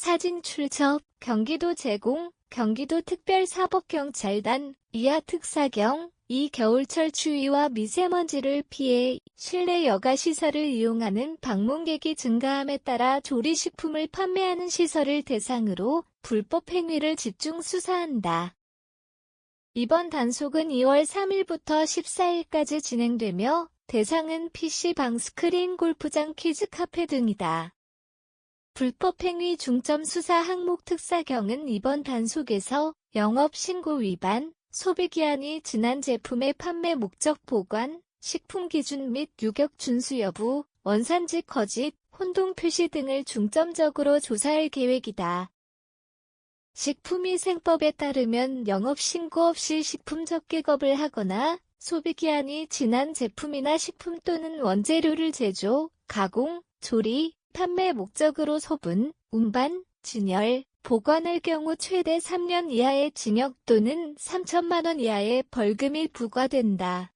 사진 출처 경기도 제공 경기도 특별사법경찰단 이하 특사경 이 겨울철 추위와 미세먼지를 피해 실내 여가 시설을 이용하는 방문객이 증가함에 따라 조리식품을 판매하는 시설을 대상으로 불법 행위를 집중 수사한다. 이번 단속은 2월 3일부터 14일까지 진행되며 대상은 PC방 스크린 골프장 키즈 카페 등이다. 불법행위 중점 수사 항목 특사경은 이번 단속에서 영업신고 위반, 소비기한이 지난 제품의 판매 목적 보관, 식품 기준 및 유격 준수 여부, 원산지 거짓, 혼동 표시 등을 중점적으로 조사할 계획이다. 식품위생법에 따르면 영업신고 없이 식품 적개겁을 하거나 소비기한이 지난 제품이나 식품 또는 원재료를 제조, 가공, 조리, 판매 목적으로 소분, 운반, 진열, 보관할 경우 최대 3년 이하의 징역 또는 3천만 원 이하의 벌금이 부과된다.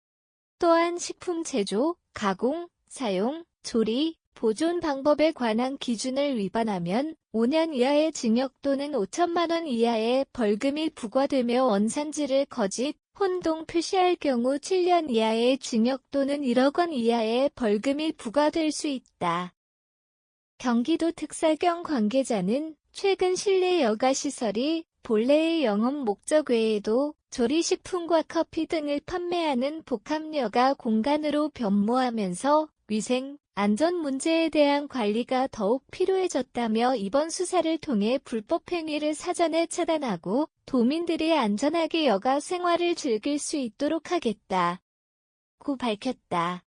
또한 식품 제조, 가공, 사용, 조리, 보존 방법에 관한 기준을 위반하면 5년 이하의 징역 또는 5천만 원 이하의 벌금이 부과되며 원산지를 거짓, 혼동 표시할 경우 7년 이하의 징역 또는 1억 원 이하의 벌금이 부과될 수 있다. 경기도 특사경 관계자는 최근 실내 여가시설이 본래의 영업 목적 외에도 조리식품과 커피 등을 판매하는 복합여가 공간으로 변모하면서 위생, 안전 문제에 대한 관리가 더욱 필요해졌다며 이번 수사를 통해 불법 행위를 사전에 차단하고 도민들이 안전하게 여가 생활을 즐길 수 있도록 하겠다. 고 밝혔다.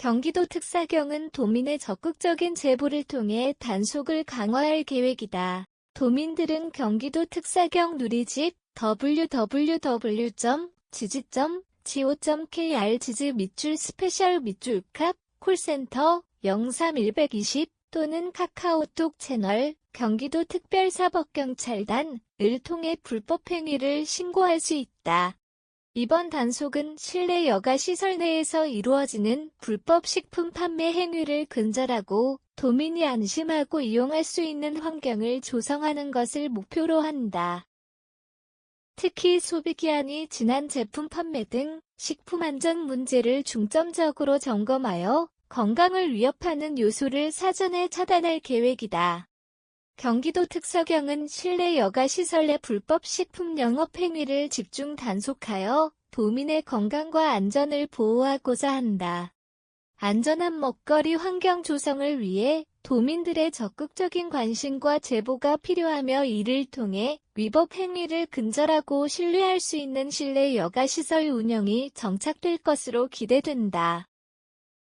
경기도 특사경은 도민의 적극적인 제보를 통해 단속을 강화할 계획이다. 도민들은 경기도 특사경 누리집 www.지지.go.kr 지지 밑줄 스페셜 밑줄 캅 콜센터 03120 또는 카카오톡 채널 경기도 특별사법경찰단을 통해 불법 행위를 신고할 수 있다. 이번 단속은 실내 여가 시설 내에서 이루어지는 불법 식품 판매 행위를 근절하고 도민이 안심하고 이용할 수 있는 환경을 조성하는 것을 목표로 한다. 특히 소비기한이 지난 제품 판매 등 식품 안전 문제를 중점적으로 점검하여 건강을 위협하는 요소를 사전에 차단할 계획이다. 경기도 특서경은 실내 여가시설 내 불법 식품 영업 행위를 집중 단속하여 도민의 건강과 안전을 보호하고자 한다. 안전한 먹거리 환경 조성을 위해 도민들의 적극적인 관심과 제보가 필요하며 이를 통해 위법 행위를 근절하고 신뢰할 수 있는 실내 여가시설 운영이 정착될 것으로 기대된다.